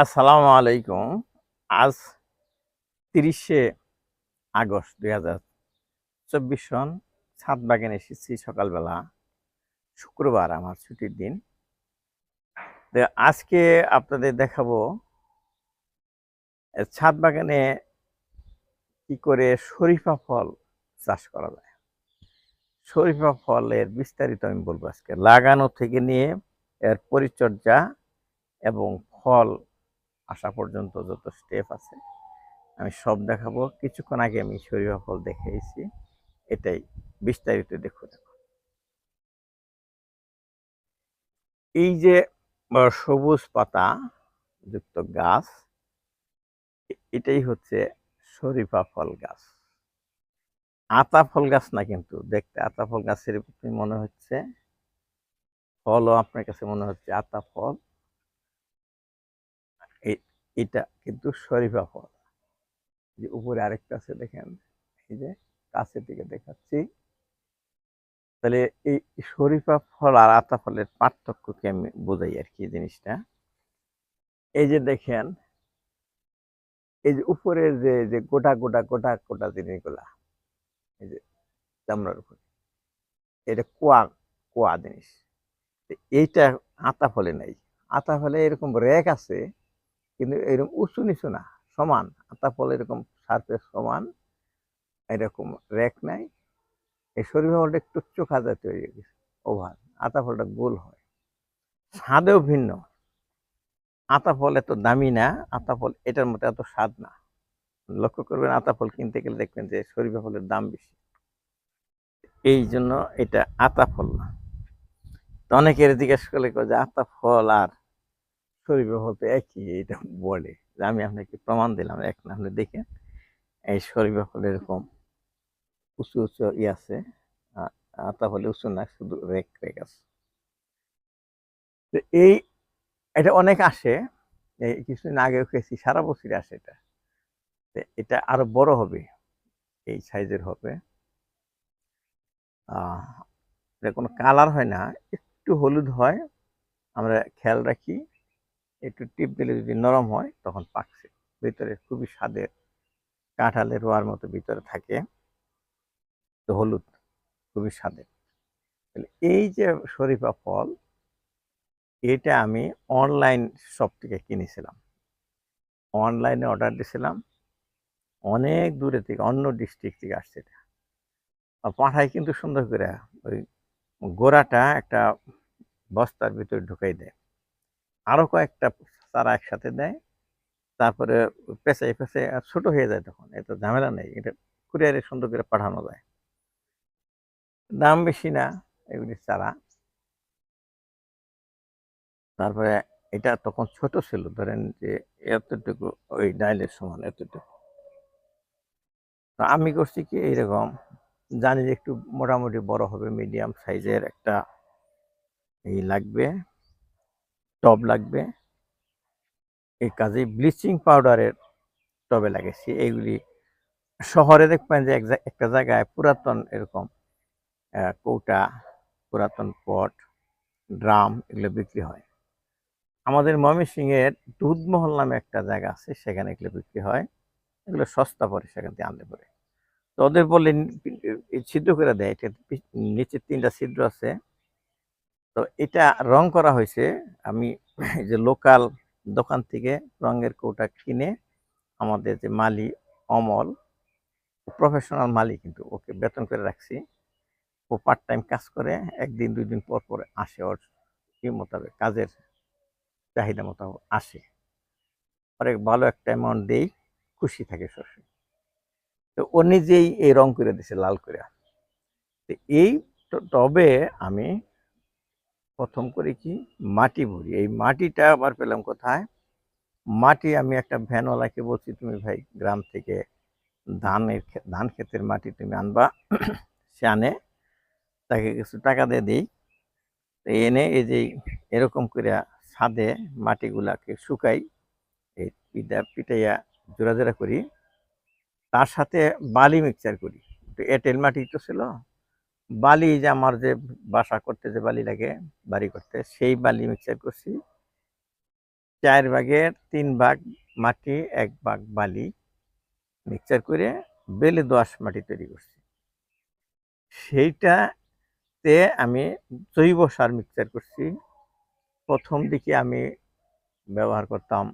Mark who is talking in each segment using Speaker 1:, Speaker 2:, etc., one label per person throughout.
Speaker 1: আসসালামু আলাইকুম। আজ তিরিশে আগস্ট দুই হাজার চব্বিশ সন ছাদ বাগানে এসেছি সকালবেলা। শুক্রবার আমার ছুটির দিন। আজকে আপনাদের দেখাবো, ছাদ বাগানে কি করে শরীফা ফল চাষ করা যায়। শরীফা ফলের বিস্তারিত আমি বলব আজকে। লাগানো থেকে নিয়ে এর পরিচর্যা এবং ফল আসা পর্যন্ত যত স্টেপ আছে, আমি সব দেখাবো। কিছুক্ষণ আগে আমি শরীফা ফল দেখিয়েছি এটাই বিস্তারিত দেখুন এই যে সবুজ পাতা যুক্ত গাছ এটাই হচ্ছে শরীফা ফল গাছ। আতা ফল গাছ না কিন্তু, দেখতে আতা ফল গাছের মনে হচ্ছে, ফলও আপনার কাছে মনে হচ্ছে আতা ফল। এটা কিন্তু শরীফা ফল যে উপরে আরেকটা আছে দেখেন, এই যে কাছের দিকে দেখাচ্ছি। তাহলে এই শরীফা ফল আর আতা ফলের পার্থক্যকে আমি বোঝাই আর কি জিনিসটা। এই যে দেখেন, এই যে উপরের যে যে গোটা গোটা গোটা গোটা জিনিসগুলা, এই যে চামড়ার উপরে, এটা কোয়া কোয়া জিনিস। এইটা আতা ফলে নাই। আতা ফলে এরকম র্যাক আছে কিন্তু এরকম উঁচু নিচু না, সমান। আতা ফল এরকম সারফেস সমান, এরকম র্যাক নাই। এই শরীর ফলটা একটু চোখা জাতীয় হয়ে গেছে ওভার আতা ফলটা গোল হয়। স্বাদেও ভিন্ন। আতা ফল এত দামি না, আতা ফল এটার মতো এত স্বাদ না। লক্ষ্য করবেন, আতা ফল কিনতে গেলে দেখবেন যে শরীফা ফলের দাম বেশি। এই জন্য এটা আতা ফল না। অনেকের জিজ্ঞেস করলে যে আতা ফল আর শরীফা ফল একই এটা বলে আমি আপনাকে প্রমাণ দিলাম, এক না দেখেন এই শরীফা ফল এরকম উঁচু উঁচু ই আছে আতা ফলে উঁচু না, শুধু রেক রেক আছে। তো এই, এটা অনেক আসে কিছুদিন আগেও খেয়েছি, সারা বছরই আসে এটা। এটা আরও বড় হবে, এই সাইজের হবে। এটা কোনো কালার হয় না, একটু হলুদ হয়, আমরা খেয়াল রাখি। একটু টিপ দিলে যদি নরম হয়, তখন পাকছে। ভিতরে খুবই স্বাদের কাঁঠালের রোয়ার মতো ভিতরে থাকে। তো হলুদ, খুবই স্বাদের। তাহলে এই যে শরীফা ফল, এটা আমি অনলাইন শপ থেকে কিনেছিলাম। অনলাইনে অর্ডার দিয়েছিলাম। অনেক দূরে থেকে, অন্য ডিস্ট্রিক্ট থেকে আসছে এটা। পাঠায় কিন্তু সুন্দর করে, ওই গোড়াটা একটা বস্তার ভিতরে ঢুকাই দেয়। আরও কয়েকটা তারা একসাথে দেয়, তারপরে পেঁচাই পেঁচাই আর ছোট হয়ে যায় তখন এত ঝামেলা নেই, এটা কুরিয়ারে সুন্দর করে পাঠানো যায়। দাম বেশি না এগুলির চারা। তারপরে এটা তখন ছোট ছিল, ধরেন যে এতটুকু ওই ডাইলের সমান এতটুকু। তো আমি করছি কি এইরকম, জানি যে একটু মোটামুটি বড় হবে, মিডিয়াম সাইজের একটা এই লাগবে। টব লাগবে। এই কাজে ব্লিচিং পাউডারের টবে লাগাইছি এইগুলি শহরে দেখবেন যে একটা জায়গায় পুরাতন এরকম কৌটা, পুরাতন পট, ড্রাম এগুলো বিক্রি হয়। আমাদের ময়মনসিংহের দুধমহল নামে একটা জায়গা আছে, সেখানে এগুলো বিক্রি হয়। এগুলো সস্তা পড়ে সেখান থেকে আনতে পারে। তো ওদের বললে ছিদ্র করে দেয়। এটা নিচে তিনটা ছিদ্র আছে। তো এটা রং করা হয়েছে। আমি যে লোকাল দোকান থেকে রঙের কৌটা কিনে আমাদের যে মালি অমল প্রফেশনাল মালি কিন্তু, ওকে বেতন করে রাখছি। ও পার্ট টাইম কাজ করে, একদিন দুই দিন পর পর আসে ওর কি মোতাবেক, কাজের চাহিদা মতো আসে। অনেক ভালো একটা অ্যামাউন্ট দেই, খুশি থাকে শস্য তো ও নিজেই এই রং করে দিছে, লাল করে। তো এই টবে আমি প্রথম করে কি? মাটি ভরি। এই মাটিটা আবার পেলাম কোথায়? মাটি আমি একটা ভ্যানওয়ালাকে বলছি, তুমি ভাই গ্রাম থেকে ধানের ধান ক্ষেতের মাটি তুমি আনবা, সে আনে, তাকে কিছু টাকা দিয়ে দিই। তো এনে এই যে এরকম করে ছাদে মাটিগুলাকে শুকাই, এই পিঠা পিটাইয়া জোড়া জোড়া করি। তার সাথে বালি মিক্সচার করি। তো এঁটেল মাটি তো ছিল বালি যে আমার যে বাসা করতে যে বালি লাগে বাড়ি করতে, সেই বালি মিক্সার করছি। চার ভাগের তিন ভাগ মাটি, এক ভাগ বালি মিক্সচার করে বেলে দোআঁশ মাটি তৈরি করছি। সেইটাতে আমি জৈব সার মিক্সচার করছি। প্রথম দিকে আমি ব্যবহার করতাম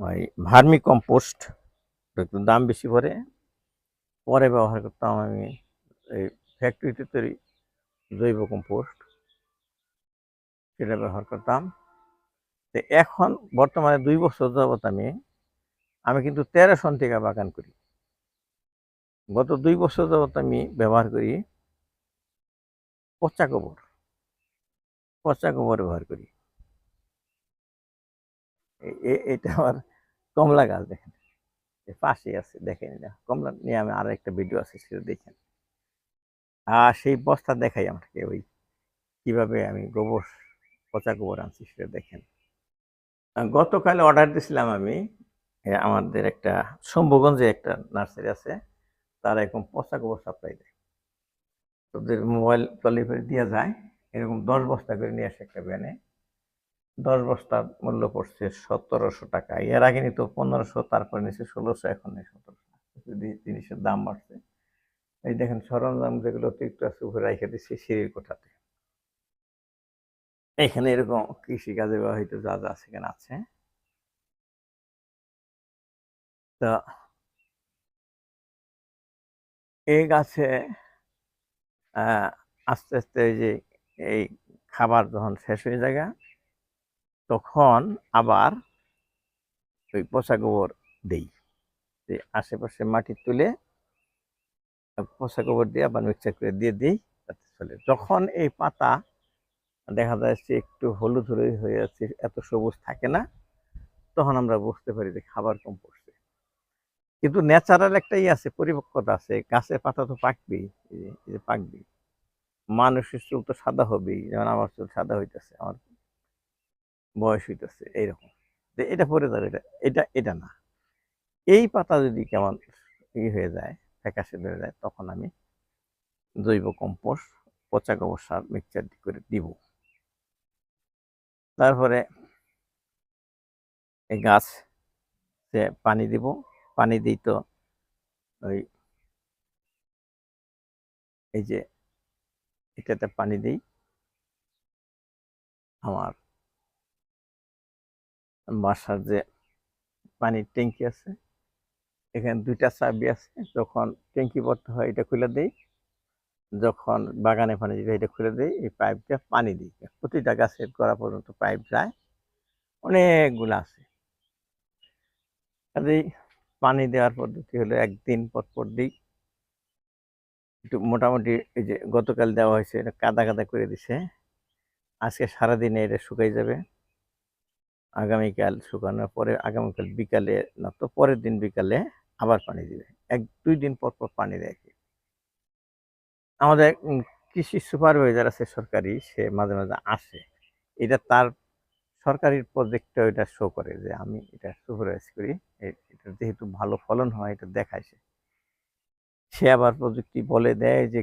Speaker 1: ওই ভার্মি কম্পোস্ট একটু দাম বেশি পড়ে পরে ব্যবহার করতাম আমি এই ফ্যাক্টরিতে তৈরি জৈব কম্পোস্ট সেটা ব্যবহার করতাম। তো এখন বর্তমানে দুই বছর যাবত আমি আমি কিন্তু তেরো সন থেকে বাগান করি। গত দুই বছর যাবত আমি ব্যবহার করি পচা গোবর পচা গোবর ব্যবহার করি। এটা আমার কমলা গাছ দেখেন। পাশে আছে, দেখেন কমলা নিয়ে আমি আর একটা ভিডিও আছে, সেটা দেখেন। আর সেই বস্তা দেখাই আমাকে, ওই কীভাবে আমি গোবর, পচা গোবর আনছি, সেটা দেখেন। গতকাল অর্ডার দিয়েছিলাম আমি আমাদের একটা শম্ভুগঞ্জে একটা নার্সারি আছে, তারা এরকম পচা গোবর সাপ্লাই দেয়। তোদের মোবাইল ডেলিভারি দেওয়া যায়, এরকম দশ বস্তা করে নিয়ে আসে একটা ভ্যানে দশ বস্তার মূল্য পড়ছে সতেরোশো টাকা। এর আগে নিত পনেরোশো, তারপরে নিচে ষোলোশো, এখন নেই সতেরোশো। জিনিসের দাম বাড়ছে, এই দেখেন সরঞ্জাম যেগুলো অতিরিক্ত আছে, উপরে রেখে দিচ্ছি সিঁড়ির কোঠাতে। এখানে এরকম কৃষি কাজে ব্যবহৃত যা যা সেখানে আছে। তো এই গাছে আস্তে আস্তে যে এই খাবার যখন শেষ হয়ে যায় তখন আবার ওই পচা গোবর দেই। আশেপাশে মাটি তুলে পচা গোবর দিয়ে আবার মিক্সার করে দিয়ে দিই, তাতে চলে। যখন এই পাতা দেখা যাচ্ছে একটু হলুদ হলুদ হয়ে যাচ্ছে এত সবুজ থাকে না, তখন আমরা বুঝতে পারি যে খাবার কম পড়ছে। কিন্তু ন্যাচারাল একটাই আছে, পরিপক্কতা আছে। গাছের পাতা তো পাকবেই পাকবেই। মানুষের চুল তো সাদা হবেই, যেমন আমার চুল সাদা হইতেছে, আমার বয়স হইতেছে, এইরকম। এটা পরে যাবে, এটা এটা এটা না। এই পাতা যদি কেমন ই হয়ে যায়, ফ্যাকাশে হয়ে যায়, তখন আমি জৈব কম্পোস্ট, পচা গোবর সার মিক্সচার করে দিব। তারপরে এই গাছ সে পানি দিব। পানি দিই তো ওই এই যে এটাতে পানি দিই। আমার বাসার যে পানির ট্যাঙ্কি আছে, এখানে দুইটা চাবি আছে, যখন ট্যাঙ্কি ভরতে হয় এটা খুলে দেই। যখন বাগানে পানি দিতে এটা খুলে দেই, এই পাইপটা পানি দিই। প্রতিটা গাছের গোড়া পর্যন্ত পাইপ যায়। অনেকগুলো আছে। কাজেই পানি দেওয়ার পদ্ধতি হলো একদিন পর পর দিই। একটু মোটামুটি এই যে গতকাল দেওয়া হয়েছে, এটা কাদা কাদা করে দিছে। আজকে সারাদিনে এটা শুকাই যাবে। আগামীকাল শুকানোর পরে আগামীকাল বিকালে না তো পরের দিন বিকালে আবার পানি দিবে। এক, দুই দিন পর পর পানি দেয়। আমাদের কৃষি সুপারভাইজার আছে সরকারি, সে মাঝে মাঝে আসে। এটা তার সরকারি প্রজেক্টে এটা শো করে যে আমি এটা সুপারভাইজ করি। এটা যেহেতু ভালো ফলন হয় এটা দেখায় সে। সে আবার প্রযুক্তি বলে দেয় যে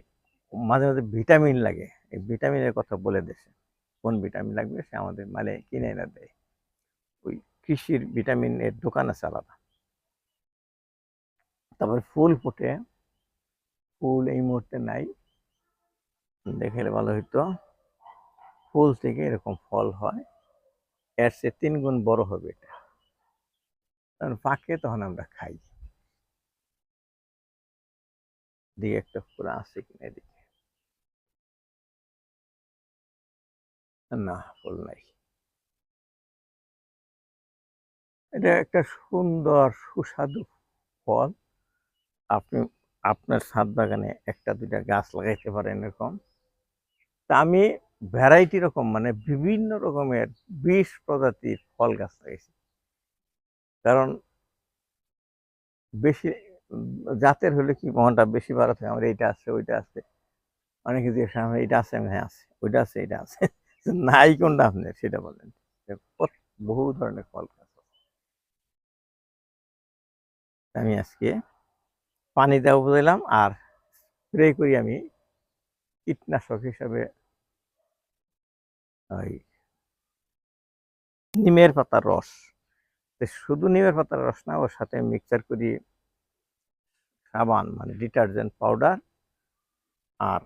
Speaker 1: মাঝে মাঝে ভিটামিন লাগে। এই ভিটামিনের কথা বলে দেশে কোন ভিটামিন লাগবে সে আমাদের মানে কিনে এনে দেয়। কৃষির ভিটামিনের দোকান আছে আলাদা। তারপর ফুল ফুটে, ফুল এই মুহূর্তে নাই। দেখালে ভালো হইতো। ফুল থেকে এরকম ফল হয়। এর সে তিন গুণ বড় হবে এটা। কারণ পাকে তখন আমরা খাই। দিকে একটা ফুল আছে কিনা এদিকে? না, ফুল নাই। এটা একটা সুন্দর, সুস্বাদু ফল। আপনি আপনার ছাদ বাগানে একটা, দুইটা গাছ লাগাইতে পারেন এরকম। তা আমি ভ্যারাইটি রকম মানে বিভিন্ন রকমের বিশ প্রজাতির ফল গাছ লাগাইছি। কারণ বেশি, জাতের হলে কি মনটা বেশি ভালো থাকে, আমার এইটা আছে, ওইটা আছে। অনেকে জিজ্ঞেস আমার এটা আছে, আমি হ্যাঁ আছে, ওইটা আছে এটা আছে। নাই কোনটা আপনার, সেটা বলেন। বহু ধরনের ফল আমি আজকে পানি দেওয়া বুঝলাম আর স্প্রে করি আমি কীটনাশক হিসাবে। ওই নিমের পাতার রস। শুধু নিমের পাতার রস না, ওর সাথে মিক্সচার করি সাবান মানে ডিটারজেন্ট পাউডার আর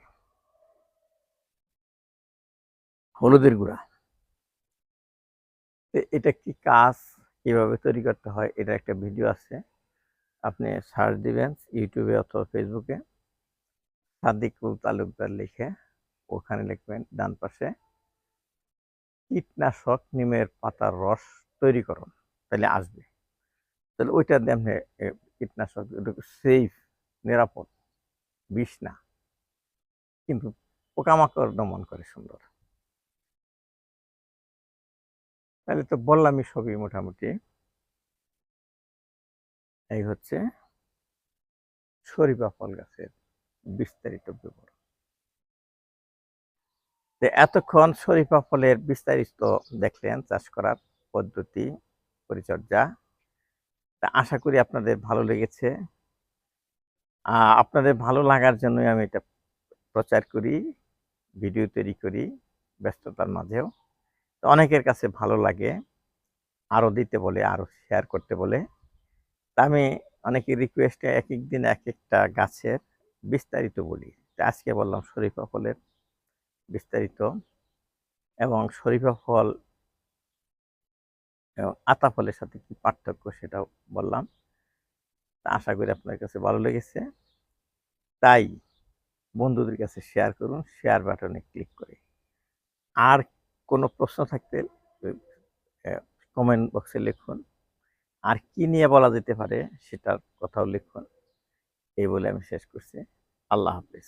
Speaker 1: হলুদের গুঁড়া। এটা কি কাজ, কীভাবে তৈরি করতে হয় এটা একটা ভিডিও আছে। আপনি সার্চ দিবেন ইউটিউবে অথবা ফেসবুকে সাদিকুল তালুকদার লিখে ওখানে লিখবেন ডান পাশে, কীটনাশক নিমের পাতার রস তৈরি করুন, তাহলে আসবে। তাহলে ওইটা দিয়ে আপনি কীটনাশক সেফ নিরাপদ, বিষ না। কিন্তু পোকামাকড় দমন করে সুন্দর। তাহলে তো বললামই সবই মোটামুটি। এই হচ্ছে শরীফা ফল গাছের বিস্তারিত বিবরণ। এতক্ষণ শরীফা ফলের বিস্তারিত দেখলেন চাষ করার পদ্ধতি, পরিচর্যা। তা আশা করি আপনাদের ভালো লেগেছে। আপনাদের ভালো লাগার জন্যই আমি এটা প্রচার করি, ভিডিও তৈরি করি ব্যস্ততার মাঝেও। অনেকের কাছে ভালো লাগে, আরও দিতে বলে, আরও শেয়ার করতে বলে। তা আমি অনেকের রিকোয়েস্টে এক এক দিন এক একটা গাছের বিস্তারিত বলি। আজকে বললাম শরীফা ফলের বিস্তারিত এবং শরীফা ফল এবং আতা ফলের সাথে কি পার্থক্য সেটাও বললাম। তা আশা করি আপনার কাছে ভালো লেগেছে। তাই বন্ধুদের কাছে শেয়ার করুন শেয়ার বাটনে ক্লিক করে। আর কোনো প্রশ্ন থাকলে কমেন্ট বক্সে লিখুন। আর কি নিয়ে বলা যেতে পারে সেটার কথাও উল্লেখ এই বলে আমি শেষ করছি। আল্লাহ হাফিজ।